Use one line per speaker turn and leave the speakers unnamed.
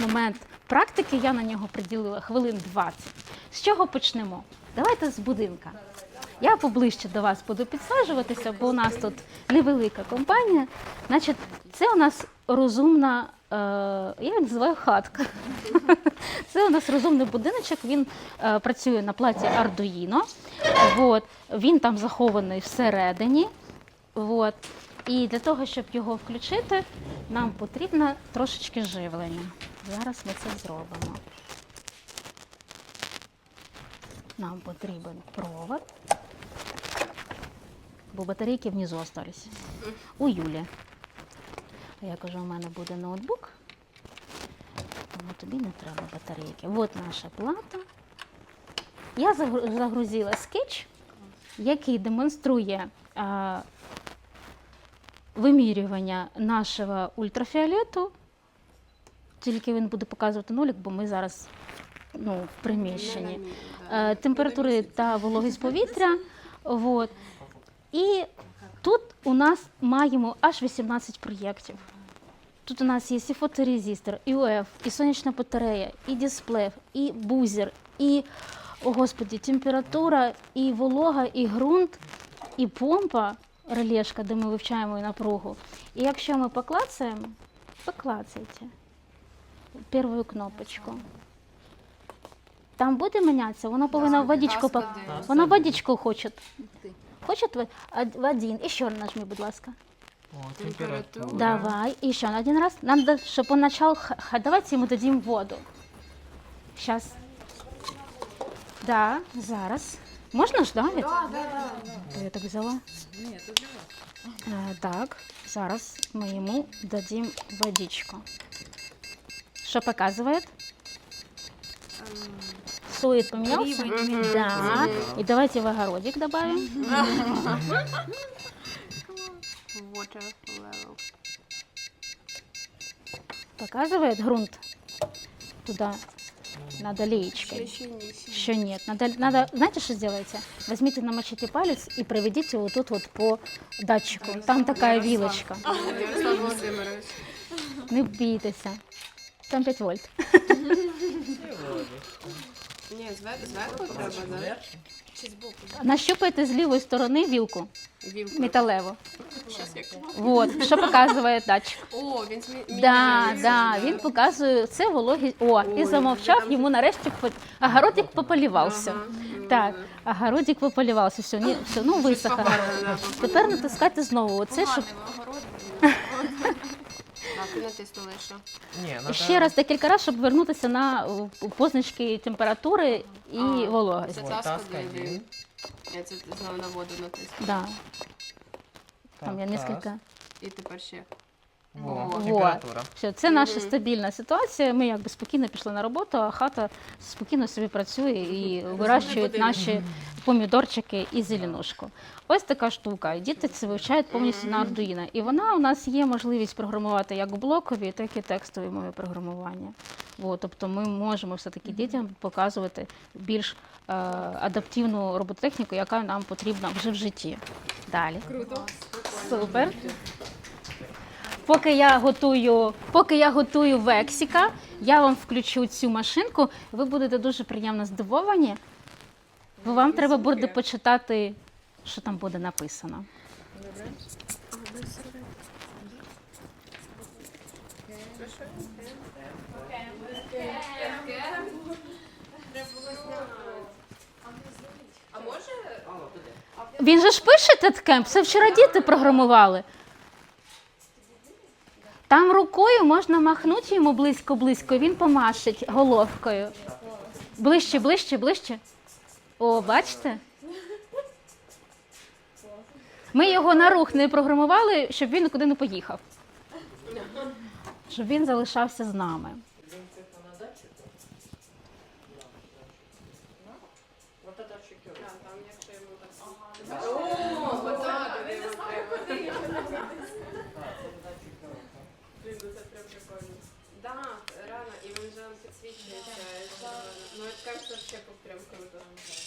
момент практики я на нього приділила хвилин 20. З чого почнемо? Давайте з будинка. Я поближче до вас буду підсаджуватися, бо у нас тут невелика компанія. Значить, це у нас розумна, е, я її називаю хатка. Це у нас розумний будиночок. Він е, працює на платі Arduino. Вот. Він там захований всередині. Вот. І для того, щоб його включити, нам потрібно трошечки живлення. Зараз ми це зробимо. Нам потрібен провод, бо батарейки внизу остались. У Юлі. Я кажу, у мене буде ноутбук, тому тобі не треба батарейки. От наша плата. Я загрузила скетч, який демонструє а, вимірювання нашого ультрафіолету. Тільки він буде показувати нулік, бо ми зараз ну, в приміщенні. Е, температури та вологість повітря. Вот. І тут у нас маємо аж 18 проєктів. Тут у нас є і фоторезистор, і УФ, і сонячна батарея, і дисплей, і бузер, і, о господі, температура, і волога, і ґрунт, і помпа, релешка, де ми вивчаємо і напругу. І якщо ми поклацаємо, поклацайте першу кнопочку. Там буде мінятися, вона повинна водичку, по... вона водичку хоче. Хоче в в один. І ще раз нажми, будь ласка.
О, температура.
Давай, еще на один раз. Надо, чтобы он начал... х- х- Давайте ему дадим воду. Сейчас. Да, зараз. Можна ж, да? Віт? То Я так взяла. Е, Так, зараз мы ему дадим водичку. Что показывает? Сует поменялся? Да. И давайте в огородик добавим.
Water level.
Показывает грунт туда. Надо леечкой. Еще нет. Надо, надо, знаете, что сделайте? Возьмите, намочите палец и проведите вот тут вот по датчику. Там такая вилочка.
Ярослав
Не бійтеся. Там 5 вольт.
Ні, звер- зверху треба, да?
Нащупайте з лівої сторони вілку
Вілку.
металеву.
Щас як.
Вот, що показує датчик.
О, він змі...
Да, да, він показує це вологість. О, і
Ой,
замовчав,
там-
йому нарешті хват- огородик пополівався.
Ага.
Так, огородик пополівався, все, ні, все, ну висох
погане,
Тепер натискайте знову. Оце, щоб
і натиснули лише.
Ні, надо...
Ще раз декілька разів, щоб вернутися на е, позначки температури і
А,
вологості.
Це
Вот,
таска
таска є.
Я це знову на воду натиснула.
Да. Там
Так, раз.
несколько.
І тепер ще.
Во,
Вот.
температура.
Все, це наша стабільна ситуація. Ми якби спокійно пішли на роботу, а хата спокійно собі працює і вирощують наші помідорчики і зеленушку. Ось така штука. І Діти це вивчають повністю на Arduino. І вона у нас є можливість програмувати як блокові, так і текстові мови програмування. От, тобто ми можемо все-таки дітям показувати більш е, адаптивну робототехніку, яка нам потрібна вже в житті. Далі. Круто. Супер. Поки я готую, поки я готую вексіка, я вам включу цю машинку. Ви будете дуже приємно здивовані, бо вам треба буде почитати, що там буде написано. Він же ж пише TEDCamp, це вчора діти програмували. Там рукою можна махнути йому близько-близько, він помашить головкою. Ближче, ближче, ближче. О, бачите? Ми його на рух не програмували, щоб він нікуди не поїхав. Щоб він залишався з нами.
там, Давайте ще повторимо, я.